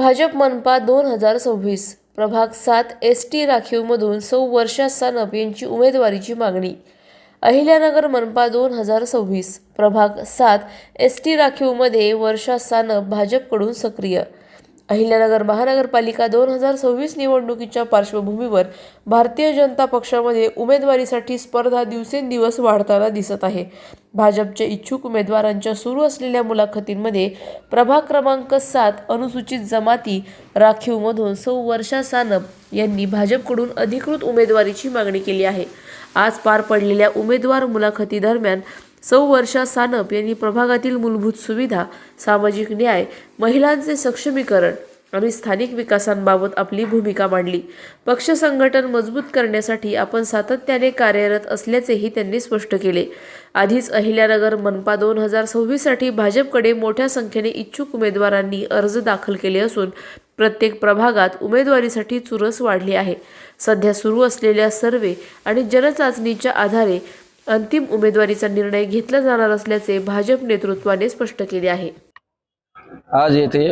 भाजप मनपा दोन हजार सव्वीस. प्रभाग सात एस टी राखीवमधून सौ वर्षा सानप यांची उमेदवारीची मागणी. अहिल्यानगर मनपा दोन हजार सव्वीस. प्रभाग सात एस टी राखीवमध्ये वर्षा सानप भाजपकडून सक्रिय. अहिल्यानगर महानगरपालिका दोन हजार सव्वीस निवडणुकीच्या पार्श्वभूमीवर भारतीय जनता पक्षामध्ये उमेदवारीसाठी स्पर्धा दिवसेंदिवस वाढताना दिसत आहे. भाजपच्या इच्छुक उमेदवारांच्या सुरू असलेल्या मुलाखतींमध्ये प्रभाग क्रमांक सात अनुसूचित जमाती राखीवमधून सौ वर्षा सानप यांनी भाजपकडून अधिकृत उमेदवारीची मागणी केली आहे. आज पार पडलेल्या उमेदवार मुलाखतीदरम्यान सौ वर्षा सानप यांनी प्रभागातील मूलभूत सुविधा सामाजिक न्याय महिलांचे सक्षमीकरण आणि स्थानिक विकासांबाबत आपली भूमिका मांडली. पक्ष संघटन मजबूत करण्यासाठी आपण सातत्याने कार्यरत असल्याचेही त्यांनी स्पष्ट केले. आधीच अहिल्यानगर मनपा दोन हजार सव्वीससाठी भाजपकडे मोठ्या संख्येने इच्छुक उमेदवारांनी अर्ज दाखल केले असून प्रत्येक प्रभागात उमेदवारीसाठी चुरस वाढली आहे. सध्या सुरू असलेल्या सर्वे आणि जनचाचणीच्या आधारे अंतिम उमेदवारीचा निर्णय घेतला जाणार असल्याचे भाजप नेतृत्वाने स्पष्ट केले आहे. आज येथे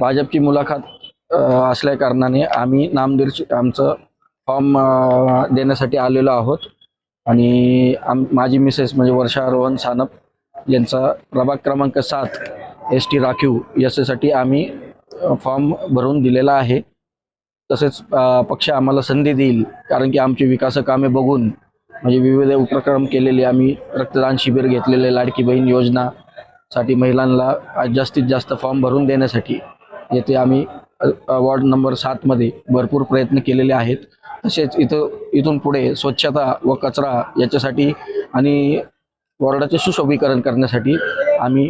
भाजपची मुलाखत असल्या कारणाने आम्ही नामदिर आमचं फॉर्म देण्यासाठी आलेलो आहोत. आणि आम माझी मिसेस म्हणजे वर्षा रोहन सानप यांचा प्रभाग क्रमांक सात एस टी राखीव याच्यासाठी आम्ही फॉर्म भरून दिलेला आहे. तसेच पक्ष आम्हाला संधी देईल कारण की आमची विकास कामे बघून म्हणजे विविध उपक्रम केलेले आम्ही रक्तदान शिबिर घेतलेले लाडकी बहीण योजना साठी महिलांना जास्तीत जास्त फॉर्म भरून देण्यासाठी येथे आम्ही वॉर्ड नंबर सातमध्ये भरपूर प्रयत्न केलेले आहेत. तसेच इथं इथून पुढे स्वच्छता व कचरा याच्यासाठी आणि वॉर्डाचे सुशोभीकरण करण्यासाठी आम्ही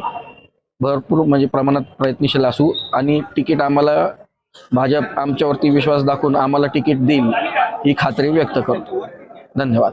भरपूर म्हणजे प्रमाणात प्रयत्नशील असू आणि तिकीट आम्हाला भाजप आमच्यावरती विश्वास दाखवून आम्हाला तिकीट देईल ही खात्री व्यक्त करतो. धन्यवाद.